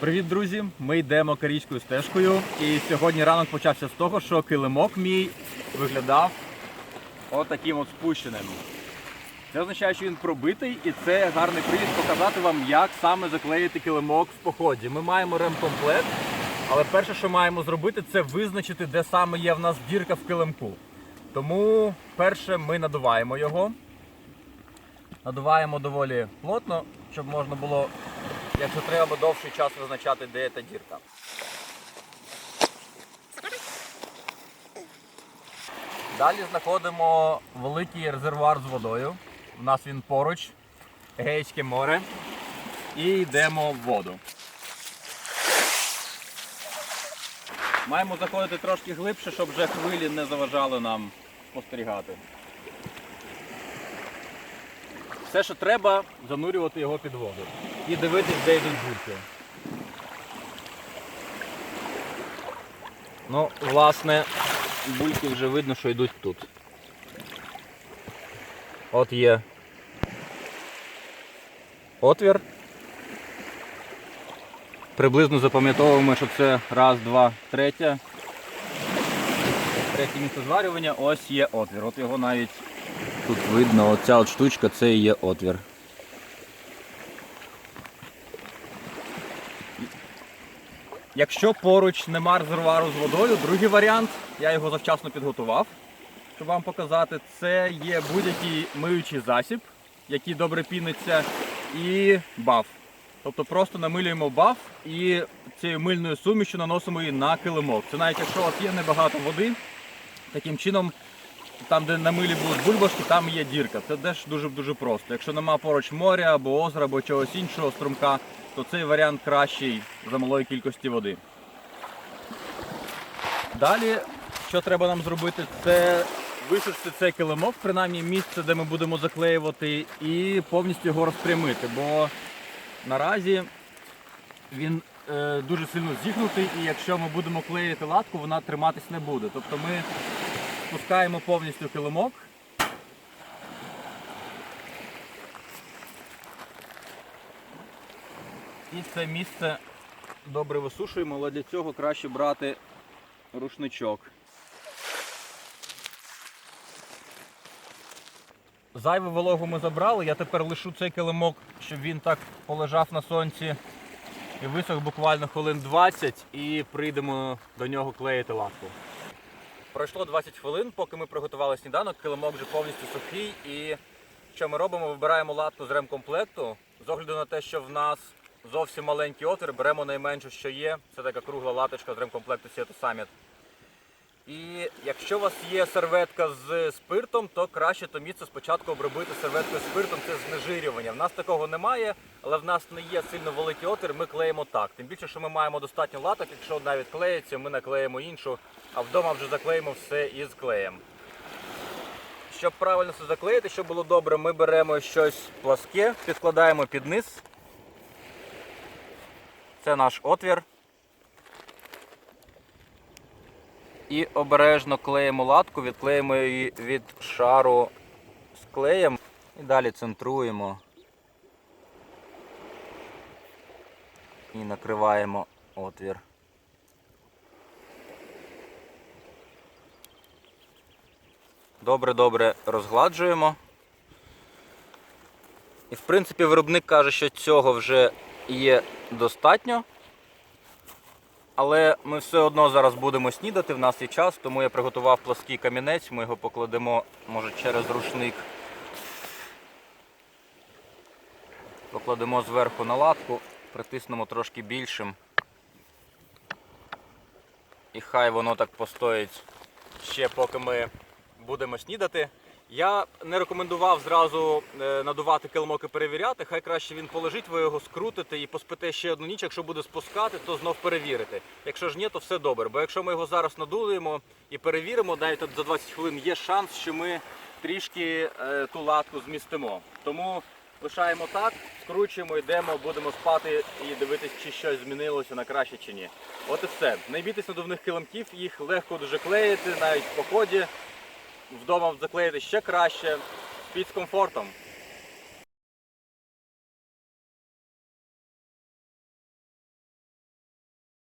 Привіт, друзі! Ми йдемо карійською стежкою. І сьогодні ранок почався з того, що килимок мій виглядав отаким от спущеним. Це означає, що він пробитий, і це гарний привід показати вам, як саме заклеїти килимок в поході. Ми маємо ремкомплект, але перше, що маємо зробити, це визначити, де саме є в нас дірка в килимку. Тому перше ми надуваємо його. Надуваємо доволі плотно, щоб можна було, якщо треба, довший час визначати, де та дірка. Далі знаходимо великий резервуар з водою. У нас він поруч, Егейське море. І йдемо в воду. Маємо заходити трошки глибше, щоб вже хвилі не заважали нам спостерігати. Все, що треба, занурювати його під воду. І дивитись, де йдуть бульки. Ну, власне, бульки вже видно, що йдуть тут. От є отвір. Приблизно запам'ятовуємо, що це раз, два, третє. Третє місце зварювання, ось є отвір. От його навіть тут видно, оця от штучка це і є отвір. Якщо поруч нема резервуару з водою, другий варіант, я його завчасно підготував, щоб вам показати, це є будь-який миючий засіб, який добре піниться, і баф. Тобто просто намилюємо баф і цією мильною сумішю наносимо її на килимок. Це навіть якщо у вас є небагато води, таким чином, там, де на милі будуть бульбашки, там є дірка. Це теж дуже-дуже просто. Якщо нема поруч моря або озера, або чогось іншого струмка, то цей варіант кращий за малої кількості води. Далі, що треба нам зробити, це висушити цей килимок, принаймні місце, де ми будемо заклеювати, і повністю його розпрямити, бо наразі він е, дуже сильно зігнутий, і якщо ми будемо клеїти латку, вона триматись не буде. Тобто ми спускаємо повністю килимок. І це місце добре висушуємо, але для цього краще брати рушничок. Зайву вологу ми забрали, я тепер лишу цей килимок, щоб він так полежав на сонці і висох буквально хвилин 20 і прийдемо до нього клеїти латку. Пройшло 20 хвилин, поки ми приготували сніданок, килимок вже повністю сухий. І що ми робимо? Вибираємо латку з ремкомплекту. З огляду на те, що в нас зовсім маленький отвір, беремо найменше, що є. Це така кругла латочка з ремкомплекту Seattle Summit. І якщо у вас є серветка з спиртом, то краще то місце спочатку обробити серветкою спиртом, це знежирювання. В нас такого немає, але в нас не є сильно великий отвір, ми клеїмо так. Тим більше, що ми маємо достатньо латок, якщо навіть клеїться, ми наклеїмо іншу, а вдома вже заклеїмо все із клеєм. Щоб правильно все заклеїти, щоб було добре, ми беремо щось пласке, підкладаємо під низ. Це наш отвір. І обережно клеїмо латку, відклеїмо її від шару з клеєм і далі центруємо і накриваємо отвір. Добре-добре розгладжуємо. І в принципі виробник каже, що цього вже є достатньо. Але ми все одно зараз будемо снідати, в нас є час, тому я приготував плаский камінець, ми його покладемо, може, через рушник. Покладемо зверху на латку, притиснемо трошки більшим. І хай воно так постоїть ще поки ми будемо снідати. Я не рекомендував зразу е, надувати килимок і перевіряти. Хай краще він полежить, ви його скрутите і поспите ще одну ніч. Якщо буде спускати, то знов перевірите. Якщо ж ні, то все добре. Бо якщо ми його зараз надуємо і перевіримо, навіть за 20 хвилин є шанс, що ми трішки е, ту латку змістимо. Тому лишаємо так, скручуємо, йдемо, будемо спати і дивитись, чи щось змінилося на краще чи ні. От і все. Не бійтесь надувних килимків, їх легко дуже клеїти, навіть в поході. Вдома заклеїти ще краще, під комфортом.